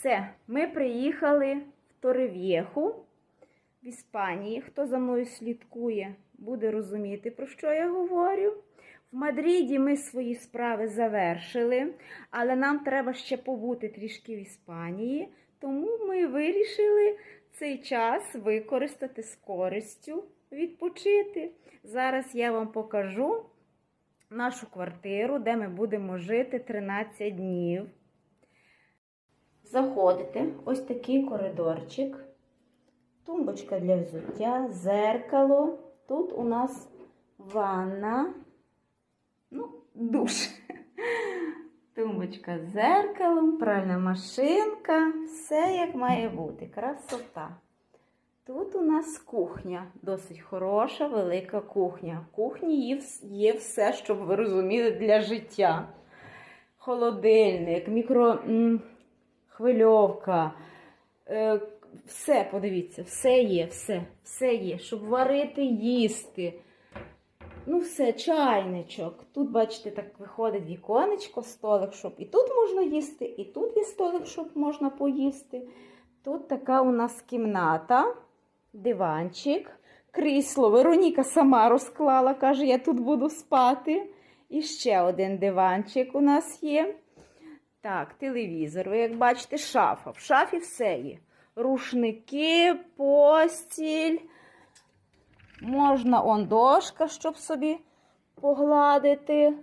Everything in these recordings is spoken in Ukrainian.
Все, ми приїхали в Торев'єху в Іспанії. Хто за мною слідкує, буде розуміти, про що я говорю. В Мадриді ми свої справи завершили, але нам треба ще побути трішки в Іспанії, тому ми вирішили цей час використати з користю, відпочити. Зараз я вам покажу нашу квартиру, де ми будемо жити 13 днів. Заходите, ось такий коридорчик, тумбочка для взуття, зеркало. Тут у нас ванна, ну, душ. Тумбочка з зеркалом, пральна машинка, все як має бути. Красота. Тут у нас кухня, досить хороша, велика кухня. В кухні є все, щоб ви розуміли, для життя. Холодильник, мікрохвильовка. Е, все, подивіться, все є, все, все є, щоб варити, їсти. Ну, все, чайничок. Тут, бачите, так виходить віконечко, столик, щоб і тут можна їсти, і тут є столик, щоб можна поїсти. Тут така у нас кімната, диванчик, крісло. Вероніка сама розклала, каже, я тут буду спати. І ще один диванчик у нас є. Так, телевізор, ви як бачите, шафа. В шафі все є. Рушники, постіль. Можна он дошка, щоб собі погладити.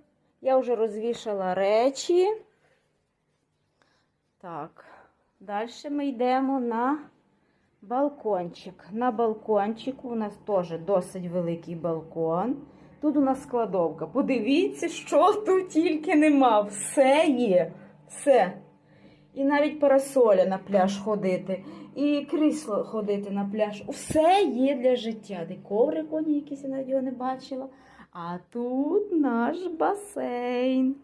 Я вже розвішала речі. Так, далі ми йдемо на балкончик. На балкончику у нас теж досить великий балкон. Тут у нас складовка. Подивіться, що тут тільки нема. Все є. Все. І навіть парасоля на пляж ходити, і крісло ходити на пляж. Усе є для життя. Де коврик коні якісь я навіть його не бачила. А тут наш басейн.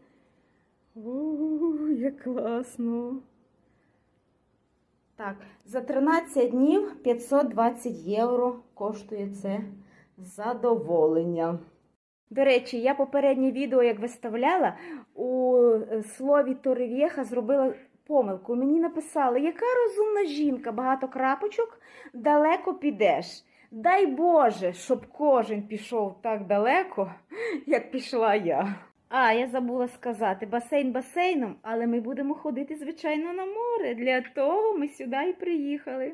У, як класно. Так, за 13 днів 520 євро коштує це задоволення. До речі, я попереднє відео, як виставляла, у слові Торев'єха зробила помилку. Мені написали, яка розумна жінка, багато крапочок, далеко підеш. Дай Боже, щоб кожен пішов так далеко, як пішла я. А, я забула сказати, басейн басейном, але ми будемо ходити, звичайно, на море. Для того ми сюди і приїхали.